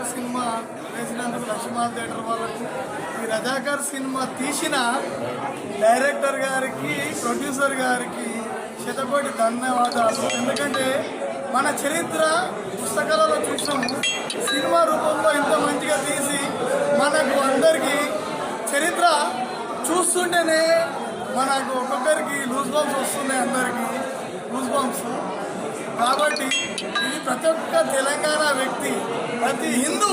Razakar cinema వేసినందుకు లక్ష్మీమాల theatre వాళ్ళకు ఈ Razakar cinema తీసిన డైరెక్టర్ గారికి ప్రొడ్యూసర్ గారికి శతకోటి ధన్యవాదాలు. ఎందుకంటే మన చరిత్ర పుస్తకాలలో చూసాము సినిమా రూపంలో ఇంత మంచిగా తీసి మనకు అందరికీ చరిత్ర చూస్తుంటేనే మనకు ఒక్కొక్కరికి లూజ్ బాంబ్స్ వస్తున్నాయి అందరికీ. Loose bombs. కాబట్టి ఇది ప్రతి ఒక్క తెలంగాణ వ్యక్తి ప్రతి హిందూ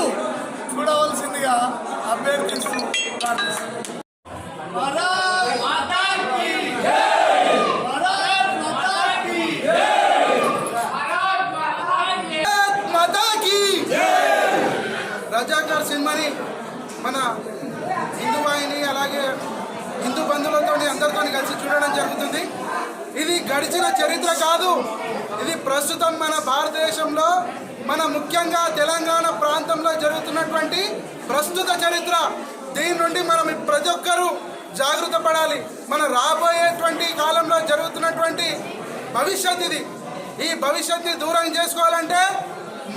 చూడవలసిందిగా అభ్యర్థిస్తూ ప్రార్థిస్తున్నాను. రజాకార్ సినిమాని మన హిందూ వాహిని అలాగే హిందూ బంధువులతో అందరితో కలిసి చూడడం జరుగుతుంది గడిచిన చరిత్ర కాదు. ఇది ప్రస్తుతం మన భారతదేశంలో మన ముఖ్యంగా తెలంగాణ ప్రాంతంలో జరుగుతున్నటువంటి ప్రస్తుత చరిత్ర. దీని నుండి మనం ప్రతి ఒక్కరూ జాగ్రత్త పడాలి. మన రాబోయేటువంటి కాలంలో జరుగుతున్నటువంటి భవిష్యత్ ఇది. ఈ భవిష్యత్ని దూరం చేసుకోవాలంటే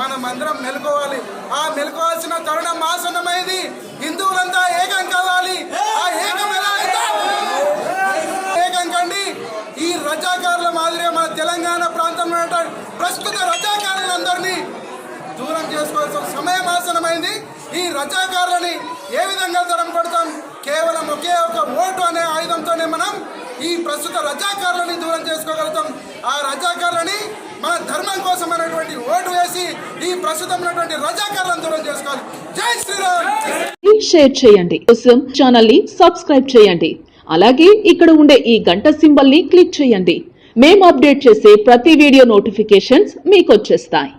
మనం అందరం మెలుకోవాలి. ఆ మెలుకోవాల్సిన తరుణం ఆసన్నమైంది రజాకారులందరినీ దూరం చేసుకోవాల్సిన సమయం ఆసనమైంది. ఈ రజాకారులని ఏ విధంగా తరం కొడతాం? కేవలం ఒకే ఒక ఓటు అనే ఆయుధంతోనే మనం ఈ ప్రస్తుత రజాకారులని దూరం చేసుకోగలుగుతాం. ఆ రజాకారులని మన ధర్మం కోసం అనేటువంటి ఓటు వేసి ఈ ప్రస్తుతం ఉన్నటువంటి రజాకారులను దూరం చేసుకోవాలి. జై శ్రీరామ్! షేర్ చేయండి. కోసం ఛానల్ని సబ్స్క్రైబ్ చేయండి. అలాగే ఇక్కడ ఉండే ఈ గంట సింబల్ని క్లిక్ చేయండి. మేము అప్డేట్ చేసే ప్రతి వీడియో నోటిఫికేషన్స్ మీకు వచ్చేస్తాయి.